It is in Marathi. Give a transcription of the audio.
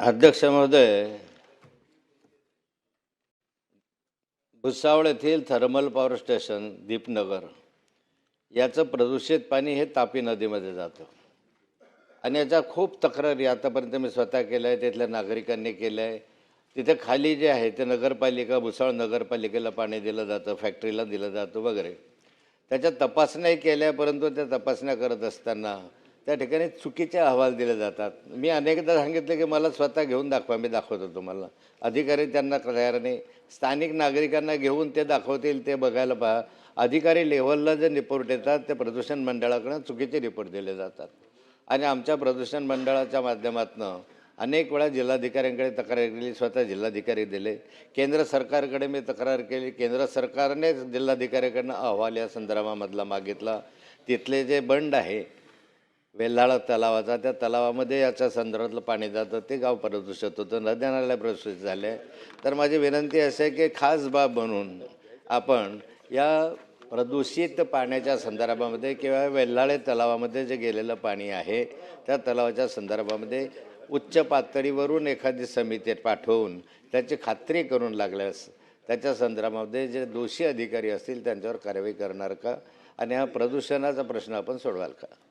अध्यक्ष महोदय भुसावळ येथील थर्मल पॉवर स्टेशन दीपनगर. याचं प्रदूषित पाणी हे तापी नदीमध्ये जातं. आणि याच्या खूप तक्रारी आतापर्यंत मी स्वतः केल्या आहे तिथल्या नागरिकांनी केलं आहे तिथे खाली जे आहे ते नगरपालिका भुसावळ नगरपालिकेला पाणी दिलं जातं फॅक्टरीला दिलं जातं वगैरे. त्याच्या तपासण्याही केल्या परंतु त्या तपासण्या करत असताना त्या ठिकाणी चुकीचे अहवाल दिले जातात. मी अनेकदा सांगितलं की मला स्वतः घेऊन दाखवा मी दाखवतो तुम्हाला. अधिकारी त्यांना तयार नाही. स्थानिक नागरिकांना घेऊन ते दाखवतील ते बघायला पहा. अधिकारी लेव्हलला जे रिपोर्ट येतात ते प्रदूषण मंडळाकडून चुकीचे रिपोर्ट दिले जातात. आणि आमच्या प्रदूषण मंडळाच्या माध्यमातून अनेक वेळा जिल्हाधिकाऱ्यांकडे तक्रार केली स्वतः जिल्हाधिकारी दिले. केंद्र सरकारकडे मी तक्रार केली. केंद्र सरकारने जिल्हाधिकाऱ्याकडनं अहवाल या संदर्भामधला मागितला. तिथले जे बंड आहे वेल्हाळा तलावाचा त्या तलावामध्ये याच्या संदर्भातलं पाणी जातं. ते गाव प्रदूषित होतं. नद्या नाल्या प्रदूषित झाले. तर माझी विनंती असे आहे की खास बाब म्हणून आपण या प्रदूषित पाण्याच्या संदर्भामध्ये किंवा वेल्हाळे तलावामध्ये जे गेलेलं पाणी आहे त्या तलावाच्या संदर्भामध्ये उच्च पातळीवरून एखादी समिती पाठवून त्याची खात्री करून लागल्यास त्याच्या संदर्भामध्ये जे दोषी अधिकारी असतील त्यांच्यावर कारवाई करणार का? आणि हा प्रदूषणाचा प्रश्न आपण सोडवाल का?